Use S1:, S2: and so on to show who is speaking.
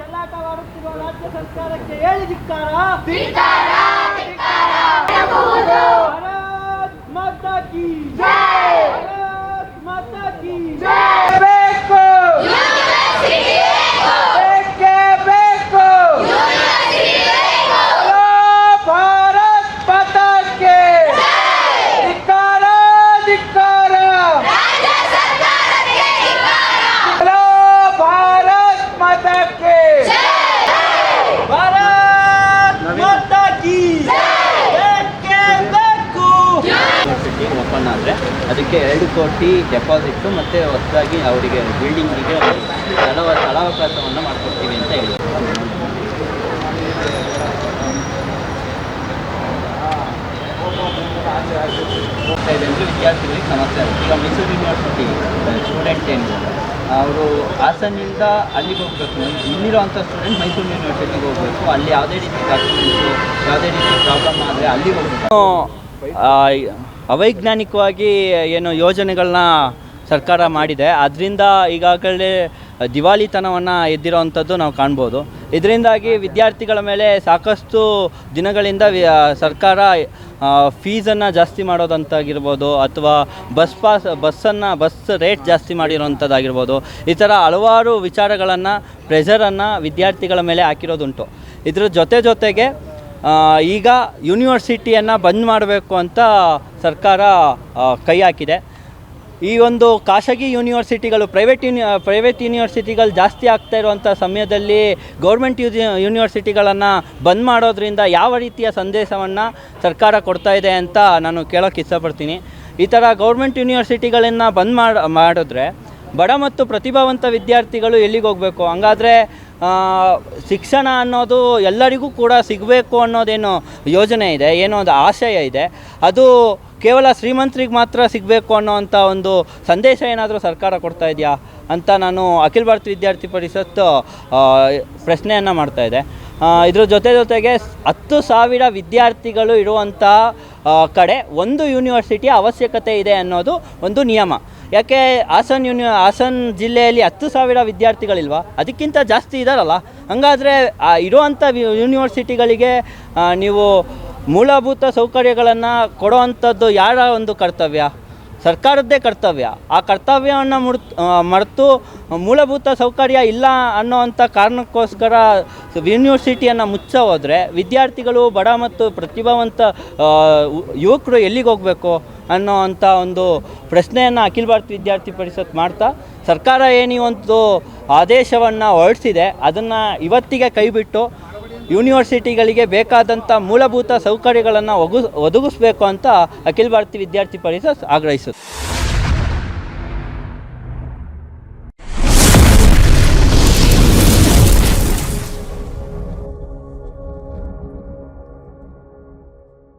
S1: ಚೆಲ್ಲಾಟ ರಾಜ್ಯ ಸರ್ಕಾರಕ್ಕೆ ಹೇಳಿ ಧಿಕ್ಕಾರ? ಭಾರತ್ ಮಾತಾ ಕಿ
S2: ಅದಕ್ಕೆ ಎರಡು ಕೋಟಿ ಡೆಪಾಸಿಟ್ಟು ಮತ್ತು ಹೊಸದಾಗಿ ಅವರಿಗೆ ಬಿಲ್ಡಿಂಗಿಗೆ ಸ್ಥಳ ಸ್ಥಳಾವಕಾಶವನ್ನು ಮಾಡಿಕೊಡ್ತೀವಿ ಅಂತ ಹೇಳಿ. ಹೋಗ್ತಾ ಇದೆ ಅಂದರೆ ವಿದ್ಯಾರ್ಥಿಗಳಿಗೆ ಸಮಸ್ಯೆ ಆಗುತ್ತೆ. ಈಗ ಮೈಸೂರು ಯೂನಿವರ್ಸಿಟಿ ಸ್ಟೂಡೆಂಟ್ ಏನು? ಅವರು ಹಾಸನಿಂದ ಅಲ್ಲಿಗೆ ಹೋಗಬೇಕು. ಇಲ್ಲಿರೋಂಥ ಸ್ಟೂಡೆಂಟ್ ಮೈಸೂರು ಯೂನಿವರ್ಸಿಟಿಗೆ ಹೋಗಬೇಕು. ಅಲ್ಲಿ ಯಾವುದೇ ರೀತಿ ಡಾಕ್ಯುಮೆಂಟ್ಸು ಯಾವುದೇ ರೀತಿ ಪ್ರಾಬ್ಲಮ್ ಆದರೆ ಅಲ್ಲಿಗೆ ಹೋಗಬೇಕು. ಅವೈಜ್ಞಾನಿಕವಾಗಿ ಏನು ಯೋಜನೆಗಳನ್ನ ಸರ್ಕಾರ ಮಾಡಿದೆ. ಅದರಿಂದ ಈಗಾಗಲೇ ದಿವಾಳಿತನವನ್ನು ಎದ್ದಿರೋವಂಥದ್ದು ನಾವು ಕಾಣ್ಬೋದು. ಇದರಿಂದಾಗಿ ವಿದ್ಯಾರ್ಥಿಗಳ ಮೇಲೆ ಸಾಕಷ್ಟು ದಿನಗಳಿಂದ ಸರ್ಕಾರ ಫೀಸನ್ನು ಜಾಸ್ತಿ ಮಾಡೋದಂತಾಗಿರ್ಬೋದು ಅಥವಾ ಬಸ್ ಪಾಸ್, ಬಸ್ಸನ್ನು, ಬಸ್ ರೇಟ್ ಜಾಸ್ತಿ ಮಾಡಿರೋಂಥದ್ದಾಗಿರ್ಬೋದು. ಈ ಥರ ಹಲವಾರು ವಿಚಾರಗಳನ್ನು ಪ್ರೆಷರನ್ನು ವಿದ್ಯಾರ್ಥಿಗಳ ಮೇಲೆ ಹಾಕಿರೋದುಂಟು. ಇದರ ಜೊತೆ ಜೊತೆಗೆ ಈಗ ಯೂನಿವರ್ಸಿಟಿಯನ್ನು ಬಂದ್ ಮಾಡಬೇಕು ಅಂತ ಸರ್ಕಾರ ಕೈ ಹಾಕಿದೆ. ಈ ಒಂದು ಖಾಸಗಿ ಯೂನಿವರ್ಸಿಟಿಗಳು, ಪ್ರೈವೇಟ್ ಯೂನಿ, ಪ್ರೈವೇಟ್ ಯೂನಿವರ್ಸಿಟಿಗಳು ಜಾಸ್ತಿ ಆಗ್ತಾ ಇರುವಂಥ ಸಮಯದಲ್ಲಿ ಗೌರ್ಮೆಂಟ್ ಯೂಜಿ, ಯೂನಿವರ್ಸಿಟಿಗಳನ್ನು ಬಂದ್ ಮಾಡೋದ್ರಿಂದ ಯಾವ ರೀತಿಯ ಸಂದೇಶವನ್ನು ಸರ್ಕಾರ ಕೊಡ್ತಾ ಇದೆ ಅಂತ ನಾನು ಕೇಳೋಕೆ ಇಷ್ಟಪಡ್ತೀನಿ. ಈ ಥರ ಗೌರ್ಮೆಂಟ್ ಯೂನಿವರ್ಸಿಟಿಗಳನ್ನು ಬಂದ್ ಮಾಡಿ, ಮಾಡಿದ್ರೆ ಬಡ ಮತ್ತು ಪ್ರತಿಭಾವಂತ ವಿದ್ಯಾರ್ಥಿಗಳು ಎಲ್ಲಿಗೆ ಹೋಗಬೇಕು? ಹಂಗಾದರೆ ಶಿಕ್ಷಣ ಅನ್ನೋದು ಎಲ್ಲರಿಗೂ ಕೂಡ ಸಿಗಬೇಕು ಅನ್ನೋದೇನು ಯೋಜನೆ ಇದೆ, ಏನೋ ಒಂದು ಆಶಯ ಇದೆ. ಅದು ಕೇವಲ ಶ್ರೀಮಂತರಿಗೆ ಮಾತ್ರ ಸಿಗಬೇಕು ಅನ್ನೋವಂಥ ಒಂದು ಸಂದೇಶ ಏನಾದರೂ ಸರ್ಕಾರ ಕೊಡ್ತಾ ಇದೆಯಾ ಅಂತ ನಾನು ಅಖಿಲ ಭಾರತ ವಿದ್ಯಾರ್ಥಿ ಪರಿಷತ್ತು ಪ್ರಶ್ನೆಯನ್ನು ಮಾಡ್ತಾ ಇದೆ ಇದ್ರ ಜೊತೆ ಜೊತೆಗೆ ಹತ್ತು ಸಾವಿರ ವಿದ್ಯಾರ್ಥಿಗಳು ಇರುವಂಥ ಕಡೆ ಒಂದು ಯೂನಿವರ್ಸಿಟಿಯ ಅವಶ್ಯಕತೆ ಇದೆ ಅನ್ನೋದು ಒಂದು ನಿಯಮ. ಯಾಕೆ ಹಾಸನ್ ಯೂನಿ ಹಾಸನ್ ಜಿಲ್ಲೆಯಲ್ಲಿ ಹತ್ತು ಸಾವಿರ ವಿದ್ಯಾರ್ಥಿಗಳಿಲ್ವಾ? ಅದಕ್ಕಿಂತ ಜಾಸ್ತಿ ಇದ್ದಾರಲ್ಲ ಹಂಗಾದರೆ ಇರುವಂಥ ಯೂನಿವರ್ಸಿಟಿಗಳಿಗೆ ನೀವು ಮೂಲಭೂತ ಸೌಕರ್ಯಗಳನ್ನು ಕೊಡುವಂಥದ್ದು ಯಾರ ಒಂದು ಕರ್ತವ್ಯ? ಸರ್ಕಾರದ್ದೇ ಕರ್ತವ್ಯ. ಆ ಕರ್ತವ್ಯವನ್ನು ಮುಡ್ ಮರೆತು ಮೂಲಭೂತ ಸೌಕರ್ಯ ಇಲ್ಲ ಅನ್ನೋವಂಥ ಕಾರಣಕ್ಕೋಸ್ಕರ ಯೂನಿವರ್ಸಿಟಿಯನ್ನು ಮುಚ್ಚ ಹೋದರೆ ವಿದ್ಯಾರ್ಥಿಗಳು ಬಡ ಮತ್ತು ಪ್ರತಿಭಾವಂತ ಯುವಕರು ಎಲ್ಲಿಗೆ ಹೋಗಬೇಕು ಅನ್ನೋ ಒಂದು ಪ್ರಶ್ನೆಯನ್ನು ಅಖಿಲ ಭಾರತ ವಿದ್ಯಾರ್ಥಿ ಪರಿಷತ್ ಮಾಡ್ತಾ, ಸರ್ಕಾರ ಏನು ಒಂದು ಆದೇಶವನ್ನು ಹೊರಡಿಸಿದೆ, ಅದನ್ನು ಇವತ್ತಿಗೆ ಕೈಬಿಟ್ಟು ಯೂನಿವರ್ಸಿಟಿಗಳಿಗೆ ಬೇಕಾದಂಥ ಮೂಲಭೂತ ಸೌಕರ್ಯಗಳನ್ನು ಒಗು ಒದಗಿಸ್ಬೇಕು ಅಂತ ಅಖಿಲ ಭಾರತೀಯ ವಿದ್ಯಾರ್ಥಿ ಪರಿಷತ್ ಆಗ್ರಹಿಸುತ್ತೆ.